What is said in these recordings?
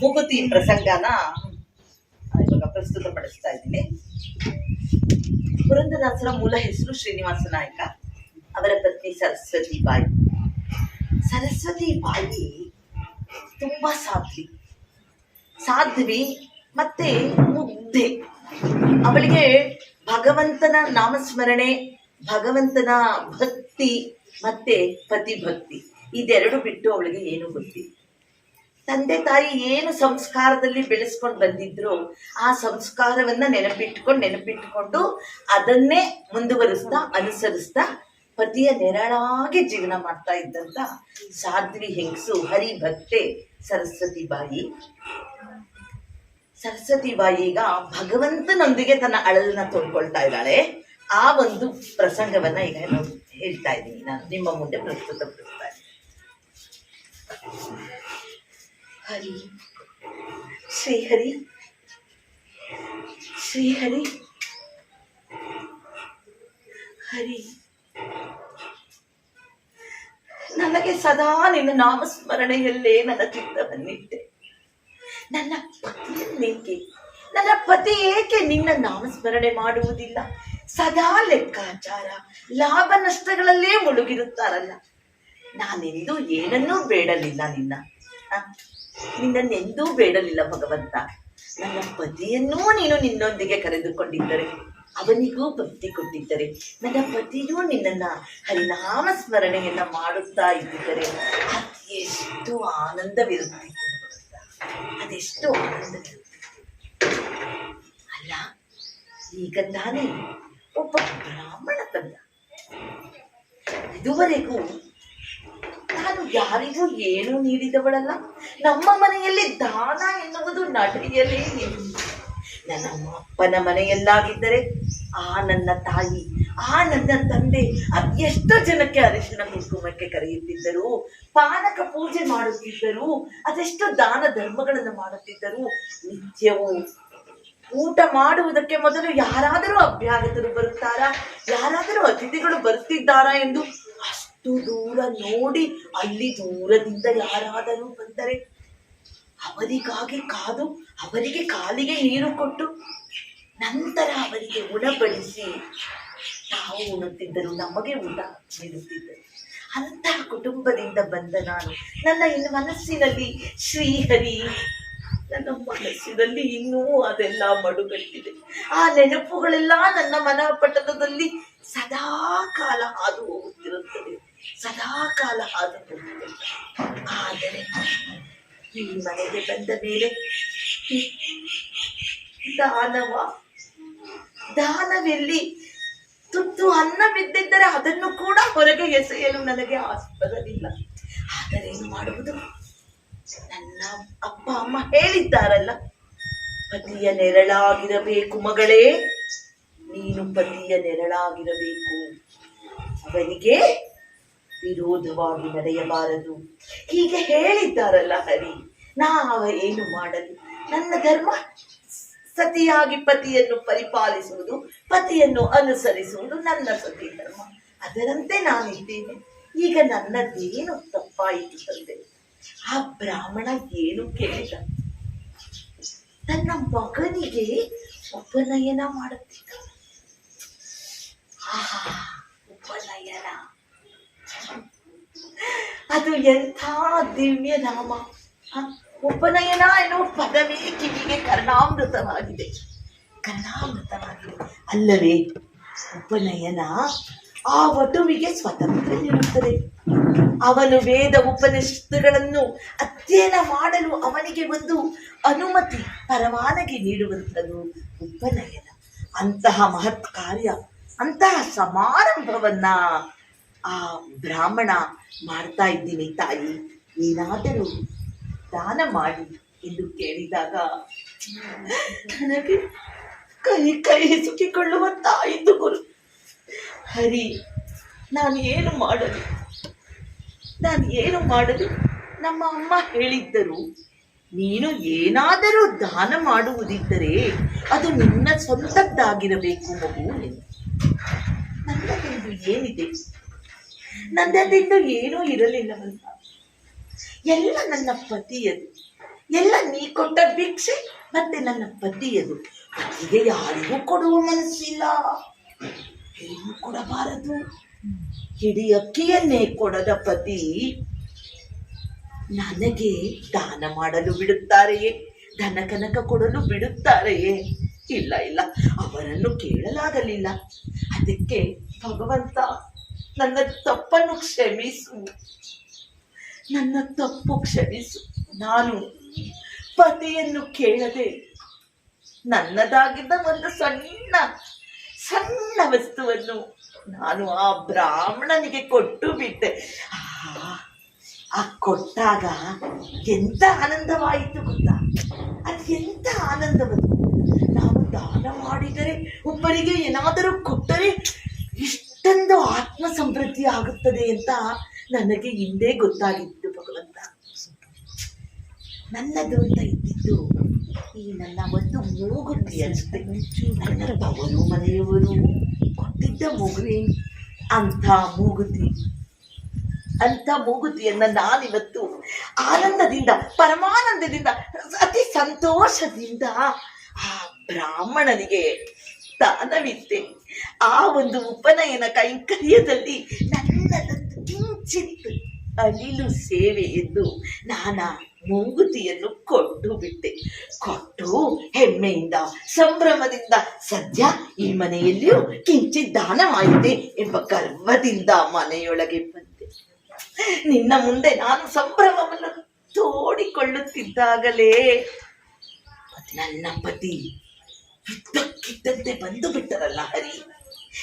ಮೂಗುತಿ ಪ್ರಸಂಗನ ಇವಾಗ ಪ್ರಸ್ತುತಪಡಿಸ್ತಾ ಇದ್ದೀನಿ. ಪುರಂದದಾಸರ ಮೂಲ ಹೆಸರು ಶ್ರೀನಿವಾಸ ನಾಯಕ, ಅವರ ಪತ್ನಿ ಸರಸ್ವತಿ ಬಾಯಿ. ಸರಸ್ವತಿ ಬಾಯಿ ತುಂಬಾ ಸಾಧ್ವಿ. ಸಾಧ್ವಿ ಮತ್ತೆ ಮುದ್ದೆ. ಅವಳಿಗೆ ಭಗವಂತನ ನಾಮಸ್ಮರಣೆ, ಭಗವಂತನ ಭಕ್ತಿ ಮತ್ತೆ ಪತಿ ಭಕ್ತಿ ಇದೆರಡು ಬಿಟ್ಟು ಅವಳಿಗೆ ಏನು ಗೊತ್ತಿಲ್ಲ. ತಂದೆ ತಾಯಿ ಏನು ಸಂಸ್ಕಾರದಲ್ಲಿ ಬೆಳೆಸ್ಕೊಂಡು ಬಂದಿದ್ರು, ಆ ಸಂಸ್ಕಾರವನ್ನ ನೆನಪಿಟ್ಕೊಂಡು ನೆನಪಿಟ್ಕೊಂಡು ಅದನ್ನೇ ಮುಂದುವರಿಸ್ತಾ, ಅನುಸರಿಸ್ತಾ ಪತಿಯ ನೆರಳಾಗಿ ಜೀವನ ಮಾಡ್ತಾ ಇದ್ದಂತ ಸಾಧ್ವಿ ಹೆಂಗಸು ಹರಿಭಕ್ತೆ ಸರಸ್ವತಿ ಬಾಯಿ. ಸರಸ್ವತಿ ಬಾಯಿ ಈಗ ಭಗವಂತನೊಂದಿಗೆ ತನ್ನ ಅಳಲನ್ನ ತೋಡ್ಕೊಳ್ತಾ ಇದ್ದಾಳೆ. ಆ ಒಂದು ಪ್ರಸಂಗವನ್ನ ಈಗ ಹೇಳ್ತಾ ಇದ್ದೀನಿ. ನಾನು ನಿಮ್ಮ ಮುಂದೆ ಇದ್ದೀನಿ. ಹರಿ. ಶ್ರೀಹರಿ. ಶ್ರೀಹರಿ. ಹರಿ. ನನಗೆ ಸದಾ ನಿನ್ನ ನಾಮಸ್ಮರಣೆಯಲ್ಲೇ ನನ್ನ ಚಿತ್ತವನ್ನಿಟ್ಟೆ ನನ್ನ ಪತಿಯನ್ನೇಕೆ ನನ್ನ ಪತಿ ಏಕೆ ನಿನ್ನ ನಾಮಸ್ಮರಣೆ ಮಾಡುವುದಿಲ್ಲ? ಸದಾ ಲೆಕ್ಕಾಚಾರ, ಲಾಭ ನಷ್ಟಗಳಲ್ಲೇ ಮುಳುಗಿರುತ್ತಾರಲ್ಲ. ನಾನೆಂದೂ ಏನನ್ನೂ ಬೇಡಲಿಲ್ಲ ನಿನ್ನ? ನಿನ್ನನ್ನೆಂದೂ ಬೇಡಲಿಲ್ಲ ಭಗವಂತ. ನನ್ನ ಪತಿಯನ್ನೂ ನೀನು ನಿನ್ನೊಂದಿಗೆ ಕರೆದುಕೊಂಡಿದ್ದರೆ, ಅವನಿಗೂ ಭಕ್ತಿ ಕೊಟ್ಟಿದ್ದರೆ, ನನ್ನ ಪತಿಯೂ ನಿನ್ನನ್ನ ಹರಿನಾಮ ಸ್ಮರಣೆಯನ್ನ ಮಾಡುತ್ತಾ ಇದ್ದಿದ್ದರೆ ಅದೆಷ್ಟು ಆನಂದವಿರುತ್ತೆ. ಅದೆಷ್ಟು ಆನಂದವಿರುತ್ತೆ. ಅಲ್ಲ, ಈಗ ತಾನೇ ಒಬ್ಬ ಬ್ರಾಹ್ಮಣ ಬಂದ ಇದುವರೆಗೂ ನಾನು ಯಾರಿಗೂ ಏನು ನೀಡಿದವಳಲ್ಲ. ನಮ್ಮ ಮನೆಯಲ್ಲಿ ದಾನ ಎನ್ನುವುದು ನಡೆಯಲೇ ನನ್ನ ಅಪ್ಪನ ಮನೆಯಲ್ಲಾಗಿದ್ದರೆ ಆ ನನ್ನ ತಾಯಿ, ಆ ನನ್ನ ತಂದೆ ಅದೆಷ್ಟೋ ಜನಕ್ಕೆ ಅರಿಶಿನ ಕುಂಕುಮಕ್ಕೆ ಕರೆಯುತ್ತಿದ್ದರು, ಪಾನಕ ಪೂಜೆ ಮಾಡುತ್ತಿದ್ದರು, ಅದೆಷ್ಟೋ ದಾನ ಧರ್ಮಗಳನ್ನು ಮಾಡುತ್ತಿದ್ದರು. ನಿತ್ಯವೂ ಊಟ ಮಾಡುವುದಕ್ಕೆ ಮೊದಲು ಯಾರಾದರೂ ಅಭ್ಯಾಗತರು ಬರುತ್ತಾರಾ? ಯಾರಾದರೂ ಅತಿಥಿಗಳು ಬರುತ್ತಿದ್ದಾರಾ ಎಂದು ಅಷ್ಟು ದೂರ ನೋಡಿ ಅಲ್ಲಿ ದೂರದಿಂದ ಯಾರಾದರೂ ಬಂದರೆ ಅವರಿಗಾಗಿ ಕಾದು ಅವರಿಗೆ ಕಾಲಿಗೆ ನೀರು ಕೊಟ್ಟು ನಂತರ ಅವರಿಗೆ ಉಣಬಡಿಸಿ. ತಾವು ಉಣುತ್ತಿದ್ದರು ನಮಗೆ ಊಟ ನೀಡುತ್ತಿದ್ದರು. ಅಂತಹ ಕುಟುಂಬದಿಂದ ಬಂದ ನಾನು ನನ್ನ ಇನ್ನು ಮನಸ್ಸಿನಲ್ಲಿ ಶ್ರೀಹರಿ, ನನ್ನ ಮನಸ್ಸಿನಲ್ಲಿ ಇನ್ನೂ ಅದೆಲ್ಲ ಮಡುಗಟ್ಟಿದೆ. ಆ ನೆನಪುಗಳೆಲ್ಲ ನನ್ನ ಮನಪಟಲದಲ್ಲಿ ಸದಾ ಕಾಲ ಹಾದು ಸದಾ ಕಾಲ ಹಾದು ಹೋಗಿದೆ ಆದರೆ ಈ ಮನೆಗೆ ಬಂದ ಮೇಲೆ ದಾನವ, ದಾನವೆಲ್ಲಿ ತುತ್ತು ಅನ್ನ ಬಿದ್ದಿದ್ದರೆ ಅದನ್ನು ಕೂಡ ಹೊರಗೆ ಎಸೆಯಲು ನನಗೆ ಆಸ್ಪದವಿಲ್ಲ. ಆದರೆ ಏನು ಮಾಡುವುದು? ನನ್ನ ಅಪ್ಪ, ಅಮ್ಮ ಹೇಳಿದ್ದಾರಲ್ಲ, ಪತಿಯ ನೆರಳಾಗಿರಬೇಕು ಮಗಳೇ, ನೀನು ಪತಿಯ ನೆರಳಾಗಿರಬೇಕು. ಅವನಿಗೆ ವಿರೋಧವಾಗಿ ನಡೆಯಬಾರದು. ಹೀಗೆ ಹೇಳಿದ್ದಾರಲ್ಲ ಹರಿ, ನಾವ ಏನು ಮಾಡಲಿ? ನನ್ನ ಧರ್ಮ ಸತಿಯಾಗಿ ಪತಿಯನ್ನು ಪರಿಪಾಲಿಸುವುದು, ಪತಿಯನ್ನು ಅನುಸರಿಸುವುದು ನನ್ನ ಸತಿ ಧರ್ಮ. ಅದರಂತೆ ನಾನಿದ್ದೇನೆ. ಈಗ ನನ್ನದೇನು ತಪ್ಪಾಯಿತು ತಂದೆ? ಆ ಬ್ರಾಹ್ಮಣ ಏನು ಕೇಳಿದ? ತನ್ನ ಮಗನಿಗೆ ಉಪನಯನ ಮಾಡುತ್ತಿದ್ದ ಆಹಾ, ಉಪನಯನ. ಅದು ಎಂಥ ದಿವ್ಯ ನಾಮ ಉಪನಯನ ಎನ್ನುವ ಪದವೇ ಕಿವಿಗೆ ಕರ್ಣಾಮೃತವಾಗಿದೆ. ಕರ್ಣಾಮೃತವಾಗಿದೆ. ಅಲ್ಲವೇ ಉಪನಯನ ಆ ವಟುವಿಗೆ ಸ್ವತಂತ್ರ ನೀಡುತ್ತದೆ. ಅವನು ವೇದ ಉಪನಿಷತ್ತುಗಳನ್ನು ಅಧ್ಯಯನ ಮಾಡಲು ಅವನಿಗೆ ಒಂದು ಅನುಮತಿ, ಪರವಾನಗಿ ನೀಡುವಂಥದ್ದು ಉಪನಯನ ಅಂತಹ ಮಹತ್ ಕಾರ್ಯ ಅಂತಹ ಸಮಾರಂಭವನ್ನ ಆ ಬ್ರಾಹ್ಮಣ ಮಾಡ್ತಾ ಇದ್ದೀನಿ ತಾಯಿ ಏನಾದರೂ ದಾನ ಮಾಡಿ ಎಂದು ಕೇಳಿದಾಗ ನನಗೆ ಕೈ ಕೈ ಹಿಸುಕಿಕೊಳ್ಳುವಂತಾಯಿತು ಗುರು ಹರಿ, ನಾನು ಏನು ಮಾಡಲಿ? ನಾನು ಏನು ಮಾಡಲಿ? ನಮ್ಮ ಅಮ್ಮ ಹೇಳಿದ್ದರು, ನೀನು ಏನಾದರೂ ದಾನ ಮಾಡುವುದಿದ್ದರೆ ಅದು ನಿನ್ನ ಸ್ವಂತದ್ದಾಗಿರಬೇಕು ಮಗು. ಎಂದು ನನ್ನದೆಂದು ಏನಿದೆ? ನನ್ನದೆಂದು ಏನೂ ಇರಲಿಲ್ಲವಲ್ಲ ಎಲ್ಲ ನನ್ನ ಪತಿಯದು. ಎಲ್ಲ ನೀ ಕೊಟ್ಟ ಭಿಕ್ಷೆ ಮತ್ತೆ ನನ್ನ ಪತಿಯದು. ಪತಿಗೆ ಯಾರಿಗೂ ಕೊಡುವ ಮನಸ್ಸಿಲ್ಲ. ಏನೂ ಕೊಡಬಾರದು. ಹಿಡಿ ಅಕ್ಕಿಯನ್ನೇ ಕೊಡದ ಪತಿ. ನನಗೆ ದಾನ ಮಾಡಲು ಬಿಡುತ್ತಾರೆಯೇ? ಧನ ಕನಕ ಕೊಡಲು ಬಿಡುತ್ತಾರೆಯೇ? ಇಲ್ಲ ಇಲ್ಲ. ಅವರನ್ನು ಕೇಳಲಾಗಲಿಲ್ಲ. ಅದಕ್ಕೆ ಭಗವಂತ ನನ್ನ ತಪ್ಪನ್ನು ಕ್ಷಮಿಸು. ನನ್ನ ತಪ್ಪು ಕ್ಷಮಿಸು. ನಾನು ಪತಿಯನ್ನು ಕೇಳದೆ ನನ್ನದಾಗಿದ್ದ ಒಂದು ಸಣ್ಣ ಸಣ್ಣ ವಸ್ತುವನ್ನು ನಾನು ಆ ಬ್ರಾಹ್ಮಣನಿಗೆ ಕೊಟ್ಟು ಬಿಟ್ಟೆ. ಆ, ಕೊಟ್ಟಾಗ ಎಂತ ಆನಂದವಾಯಿತು ಗೊತ್ತಾ? ಅದು ಎಂತ ಆನಂದವನ್ನು? ನಾವು ದಾನ ಮಾಡಿದರೆ ಒಬ್ಬರಿಗೆ ಏನಾದರೂ ಕೊಟ್ಟರೆ ಇಷ್ಟೊಂದು ಆತ್ಮ ಸಮೃದ್ಧಿ ಆಗುತ್ತದೆ ಅಂತ ನನಗೆ ಹಿಂದೆ ಗೊತ್ತಾಗಿತ್ತು, ಭಗವಂತ. ನನ್ನದು ಅಂತ ಇದ್ದಿದ್ದು ಈ ನನ್ನ ಒಂದು ಮೂಗುತಿ ಅಷ್ಟೇ. ನನ್ನ ತವರು ಮನೆಯವರು ಕೊಟ್ಟಿದ್ದ ಮಗುವೆ ಅಂಥ ಮೂಗುತಿ. ಅಂತ ಮೂಗುತಿಯನ್ನ ನಾನಿವತ್ತು ಆನಂದದಿಂದ, ಪರಮಾನಂದದಿಂದ, ಅತಿ ಸಂತೋಷದಿಂದ ಆ ಬ್ರಾಹ್ಮಣನಿಗೆ ದಾನವಿತ್ತೆ ಆ ಒಂದು ಉಪನಯನ ಕೈಂಕರ್ಯದಲ್ಲಿ ನನ್ನದೊಂದು ಕಿಂಚಿತ್ ಅಳಿಲು ಸೇವೆ ಎಂದು ನಾನ ಮೂಗುತಿಯನ್ನು ಕೊಟ್ಟು ಬಿಟ್ಟೆ. ಕೊಟ್ಟು ಹೆಮ್ಮೆಯಿಂದ, ಸಂಭ್ರಮದಿಂದ, ಸದ್ಯ ಈ ಮನೆಯಲ್ಲಿಯೂ ಕಿಂಚಿತ್ ದಾನವಾಯಿತೆ ಎಂಬ ಗರ್ವದಿಂದ ಮನೆಯೊಳಗೆ ಬಂದೆ. ನಿನ್ನ ಮುಂದೆ ನಾನು ಸಂಭ್ರಮವನ್ನು ತೋಡಿಕೊಳ್ಳುತ್ತಿದ್ದಾಗಲೇ, ನನ್ನ ಪತಿ ಇದ್ದಕ್ಕಿದ್ದಂತೆ ಬಂದು ಬಿಟ್ಟರಲ್ಲ ಹರಿ.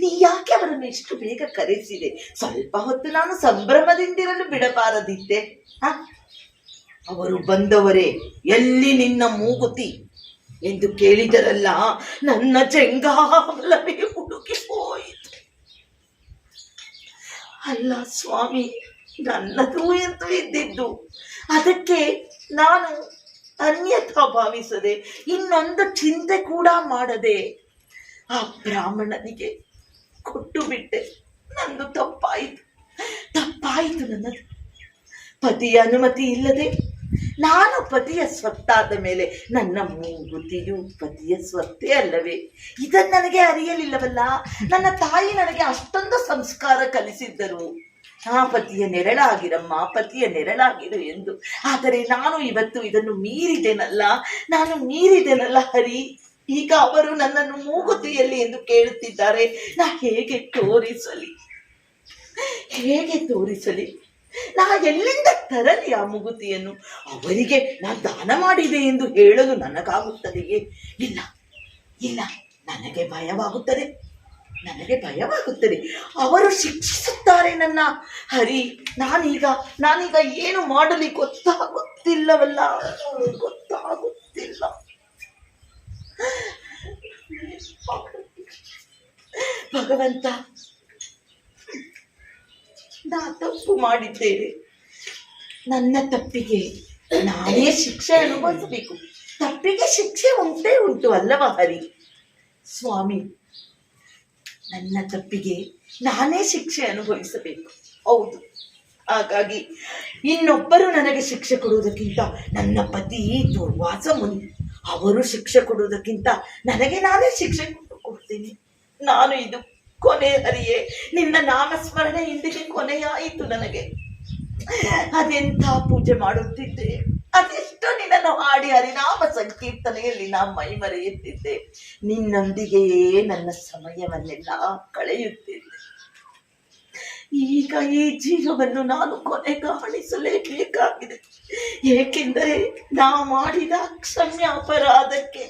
ನೀ ಯಾಕೆ ಅವರನ್ನು ಇಷ್ಟು ಬೇಗ ಕರೆಸಿದೆ? ಸ್ವಲ್ಪ ಹೊತ್ತು ನಾನು ಸಂಭ್ರಮದಿಂದಿರಲು ಬಿಡಬಾರದಿದ್ದೆ? ಅವರು ಬಂದವರೇ, ಎಲ್ಲಿ ನಿನ್ನ ಮೂಗುತಿ? ಎಂದು ಕೇಳಿದರಲ್ಲ, ನನ್ನ ಚೆಂಗಾವಲವೇ ಹುಡುಕಿ ಹೋಯಿತು. ಅಲ್ಲ ಸ್ವಾಮಿ, ನನ್ನದು ಎಂದು ಇದ್ದಿದ್ದು ಅದಕ್ಕೆ ನಾನು ಅನ್ಯಥಾ ಭಾವಿಸದೆ ಇನ್ನೊಂದು ಚಿಂತೆ ಕೂಡ ಮಾಡದೆ ಆ ಬ್ರಾಹ್ಮಣನಿಗೆ ಕೊಟ್ಟು ಬಿಟ್ಟೆ. ನಂದು ತಪ್ಪಾಯಿತು. ತಪ್ಪಾಯಿತು ನನ್ನದು. ಪತಿಯ ಅನುಮತಿ ಇಲ್ಲದೆ ನಾನು ಪತಿಯ ಸ್ವತ್ತಾದ ಮೇಲೆ ನನ್ನ ಮೂಗುತಿಯು ಪತಿಯ ಸ್ವತ್ತೇ ಅಲ್ಲವೇ? ಇದನ್ನು ನನಗೆ ಅರಿಯಲಿಲ್ಲವಲ್ಲ? ನನ್ನ ತಾಯಿ ನನಗೆ ಅಷ್ಟೊಂದು ಸಂಸ್ಕಾರ ಕಲಿಸಿದ್ದರು. ಆ ಪತಿಯ ನೆರಳಾಗಿರಮ್ಮ ಪತಿಯ ನೆರಳಾಗಿರು ಎಂದು. ಆದರೆ ನಾನು ಇವತ್ತು ಇದನ್ನು ಮೀರಿದೆನಲ್ಲ, ನಾನು ಮೀರಿದೆನಲ್ಲ ಹರಿ. ಈಗ ಅವರು ನನ್ನನ್ನು ಮೂಗುತಿಯಲ್ಲಿ ಎಂದು ಕೇಳುತ್ತಿದ್ದಾರೆ. ನಾ ಹೇಗೆ ತೋರಿಸಲಿ? ಹೇಗೆ ತೋರಿಸಲಿ? ನಾ ಎಲ್ಲಿಂದ ತರಲಿ ಆ ಮುಗುತಿಯನ್ನು? ಅವರಿಗೆ ನಾ ದಾನ ಮಾಡಿದೆ ಎಂದು ಹೇಳಲು ನನಗಾಗುತ್ತದೆಯೇ? ಇಲ್ಲ ಇಲ್ಲ, ನನಗೆ ಭಯವಾಗುತ್ತದೆ. ನನಗೆ ಭಯವಾಗುತ್ತದೆ. ಅವರು ಶಿಕ್ಷಿಸುತ್ತಾರೆ ನನ್ನ ಹರಿ. ನಾನೀಗ ನಾನೀಗ ಏನು ಮಾಡಲಿ ಗೊತ್ತಾಗುತ್ತಿಲ್ಲವಲ್ಲ. ಗೊತ್ತಾಗುತ್ತಿಲ್ಲ. ಭಗವಂತ, ನಾ ತಪ್ಪು ಮಾಡಿದ್ದೇನೆ. ನನ್ನ ತಪ್ಪಿಗೆ ನಾನೇ ಶಿಕ್ಷೆ ಅನುಭವಿಸಬೇಕು. ತಪ್ಪಿಗೆ ಶಿಕ್ಷೆ ಉಂಟೇ ಉಂಟು ಅಲ್ಲವ ಹರಿ. ಸ್ವಾಮಿ ನನ್ನ ತಪ್ಪಿಗೆ ನಾನೇ ಶಿಕ್ಷೆ ಅನುಭವಿಸಬೇಕು. ಹೌದು. ಹಾಗಾಗಿ ಇನ್ನೊಬ್ಬರು ನನಗೆ ಶಿಕ್ಷೆ ಕೊಡುವುದಕ್ಕಿಂತ ನನ್ನ ಪತಿ ದುರ್ವಾಸ ಮುನಿ. ಅವರು ಶಿಕ್ಷೆ ಕೊಡುವುದಕ್ಕಿಂತ ನನಗೆ ನಾನೇ ಶಿಕ್ಷೆ ಕೊಡ್ತೀನಿ. ನಾನು ಇದು ಕೊನೆ ಹರಿಯೇ. ನಿನ್ನ ನಾಮಸ್ಮರಣೆ ಇಂದಿಗೆ ಕೊನೆಯಾಯಿತು ನನಗೆ. ಅದೆಂಥ ಪೂಜೆ ಮಾಡುತ್ತಿದ್ದೆ. ಅದೆಷ್ಟು ನಿನ್ನನ್ನು ಹಾಡಿ ಹರಿನಾಮ ಸಂಕೀರ್ತನೆಯಲ್ಲಿ ನಾ ಮೈ ಮರೆಯುತ್ತಿದ್ದೆ ನಿನ್ನೊಂದಿಗೆಯೇ ನನ್ನ ಸಮಯವನ್ನೆಲ್ಲ ಕಳೆಯುತ್ತಿದ್ದೆ. ಈಗ ಈ ಜೀವವನ್ನು ನಾನು ಕೊನೆಗಾಣಿಸಲೇಬೇಕಾಗಿದೆ ಏಕೆಂದರೆ ನಾ ಮಾಡಿದ ಕ್ಷಮ್ಯ ಅಪರಾಧಕ್ಕೆ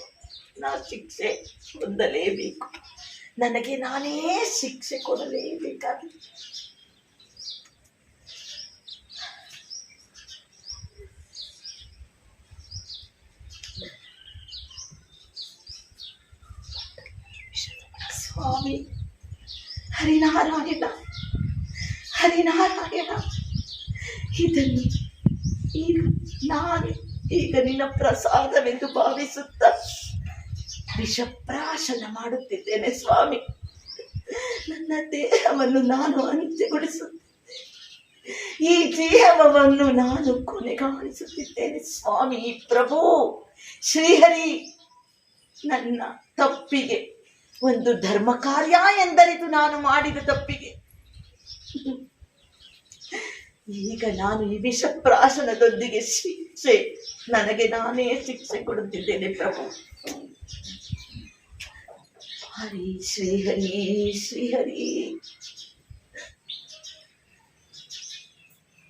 ನಾ ಶಿಕ್ಷೆ ಹೊಂದಲೇಬೇಕು. ನನಗೆ ನಾನೇ ಶಿಕ್ಷೆ ಕೊಡಲೇಬೇಕಾಗಿದೆ. ಸ್ವಾಮಿ. ಹರಿನಾರಾಯಣ. ಹರಿನಾರಾಯಣ. ಇದನ್ನು ಈಗ ನಾನು ಈಗ ನಿನ್ನ ಪ್ರಸಾದವೆಂದು ಭಾವಿಸುತ್ತ ವಿಷಪ್ರಾಶನ ಮಾಡುತ್ತಿದ್ದೇನೆ ಸ್ವಾಮಿ. ನನ್ನ ದೇಹವನ್ನು ನಾನು ಅಂತ್ಯಗೊಳಿಸುತ್ತೇನೆ. ಈ ಜೀವವನ್ನು ನಾನು ಕೊನೆಗಾಣಿಸುತ್ತಿದ್ದೇನೆ ಸ್ವಾಮಿ ಪ್ರಭು. ಶ್ರೀಹರಿ, ನನ್ನ ತಪ್ಪಿಗೆ ಒಂದು ಧರ್ಮ ಕಾರ್ಯ ಎಂದರಿತು ನಾನು ಮಾಡಿದ ತಪ್ಪಿಗೆ. ಈಗ ನಾನು ಈ ವಿಷಪ್ರಾಶನದೊಂದಿಗೆ ಶಿಕ್ಷೆ, ನನಗೆ ನಾನೇ ಶಿಕ್ಷೆ ಕೊಡುತ್ತಿದ್ದೇನೆ ಪ್ರಭು. ಹರಿ ಶ್ರೀಹರಿ ಶ್ರೀಹರಿ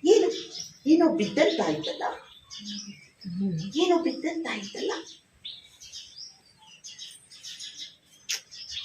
ಏನು, ಏನೋ ಬಿದ್ದಂತಾಯ್ತಲ್ಲ? ಏನೋ ಬಿದ್ದಂತಾಯ್ತಲ್ಲ?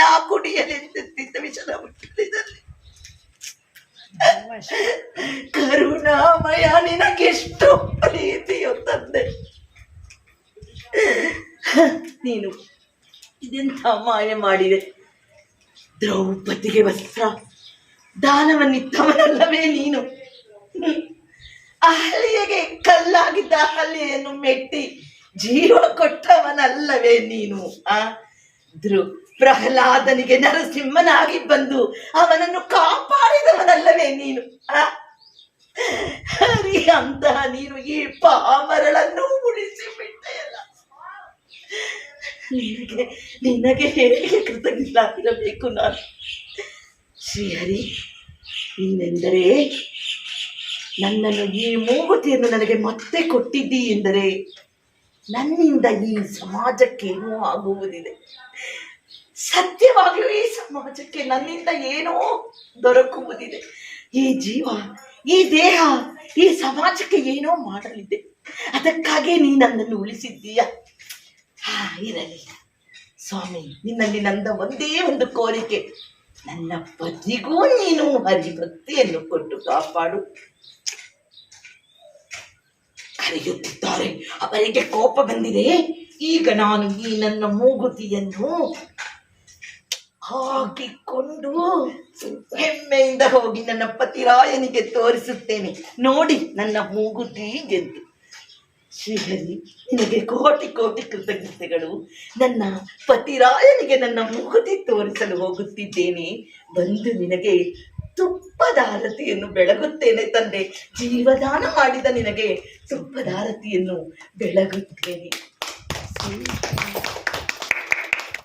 ನಾ ಕುಡಿಯಲಿ ವಿಷದ ಬಟ್ಟಲಿನಲ್ಲಿ ಕರುಣಾಮಯ, ನಿನಗೆಷ್ಟು ಪ್ರೀತಿಯೋ ತಂದೆ. ನೀನು ಇದೆಂಥ ಮಾಯ ಮಾಡಿದೆ. ದ್ರೌಪದಿಗೆ ವಸ್ತ್ರ ದಾನವನ್ನಿತ್ತವನಲ್ಲವೇ ನೀನು. ಅಹಲ್ಯೆಗೆ ಕಲ್ಲಾಗಿದ್ದ ಅಹಲ್ಯನ್ನು ಮೆಟ್ಟಿ ಜೀವ ಕೊಟ್ಟವನಲ್ಲವೇ ನೀನು, ಆ ಧ್ರು ಪ್ರಹ್ಲಾದನಿಗೆ ನರಸಿಂಹನಾಗಿ ಬಂದು ಅವನನ್ನು ಕಾಪಾಡಿದವನಲ್ಲವೇ ನೀನು. ಹರಿ ಅಂತಹ ನೀನು ಈ ಪಾಮರಳನ್ನು ಉಳಿಸಿ ಬಿಟ್ಟೆಯಲ್ಲ ನಿನಗೆ ನಿನಗೆ ಹೇಗೆ ಕೃತಜ್ಞನಾಗಿರಬೇಕು ನಾನು? ಶ್ರೀಹರಿ ನೀನೆಂದರೆ ನನ್ನನ್ನು ಈ ಮೂಗುತಿಯನ್ನು ನನಗೆ ಮತ್ತೆ ಕೊಟ್ಟಿದ್ದೀ ಎಂದರೆ ನನ್ನಿಂದ ಈ ಸಮಾಜಕ್ಕೇನೂ ಆಗುವುದಿದೆ. ಸತ್ಯವಾಗಿಯೂ ಈ ಸಮಾಜಕ್ಕೆ ನನ್ನಿಂದ ಏನೋ ದೊರಕುವುದಿದೆ ಈ ಜೀವ, ಈ ದೇಹ, ಈ ಸಮಾಜಕ್ಕೆ ಏನೋ ಮಾಡಲಿದೆ. ಅದಕ್ಕಾಗಿ ನೀ ನನ್ನನ್ನು ಉಳಿಸಿದ್ದೀಯ. ಹಾ ಇರಲಿ ಸ್ವಾಮಿ, ನಿನ್ನಲ್ಲಿ ನಂದ ಒಂದೇ ಒಂದು ಕೋರಿಕೆ. ನನ್ನ ಪತಿಗೂ ನೀನು ಹರಿಭಕ್ತಿಯನ್ನು ಕೊಟ್ಟು ಕಾಪಾಡು. ಕರೆಯುತ್ತಿದ್ದಾರೆ ಅವರಿಗೆ ಕೋಪ ಬಂದಿದೆ. ಈಗ ನಾನು ಈ ನನ್ನ ಮೂಗುತಿಯನ್ನು ಹಾಕಿಕೊಂಡು ಹೆಮ್ಮೆಯಿಂದ ಹೋಗಿ ನನ್ನ ಪತಿರಾಯನಿಗೆ ತೋರಿಸುತ್ತೇನೆ. ನೋಡಿ ನನ್ನ ಮೂಗುತಿ ಗೆದ್ದು. ಶ್ರೀಹರಿ ನಿನಗೆ ಕೋಟಿ ಕೋಟಿ ಕೃತಜ್ಞತೆಗಳು. ನನ್ನ ಪತಿರಾಯನಿಗೆ ನನ್ನ ಮೂಗುತಿ ತೋರಿಸಲು ಹೋಗುತ್ತಿದ್ದೇನೆ. ಬಂದು ನಿನಗೆ ತುಪ್ಪದಾರತಿಯನ್ನು ಬೆಳಗುತ್ತೇನೆ ತಂದೆ. ಜೀವದಾನ ಮಾಡಿದ ನಿನಗೆ ತುಪ್ಪದಾರತಿಯನ್ನು ಬೆಳಗುತ್ತೇನೆ.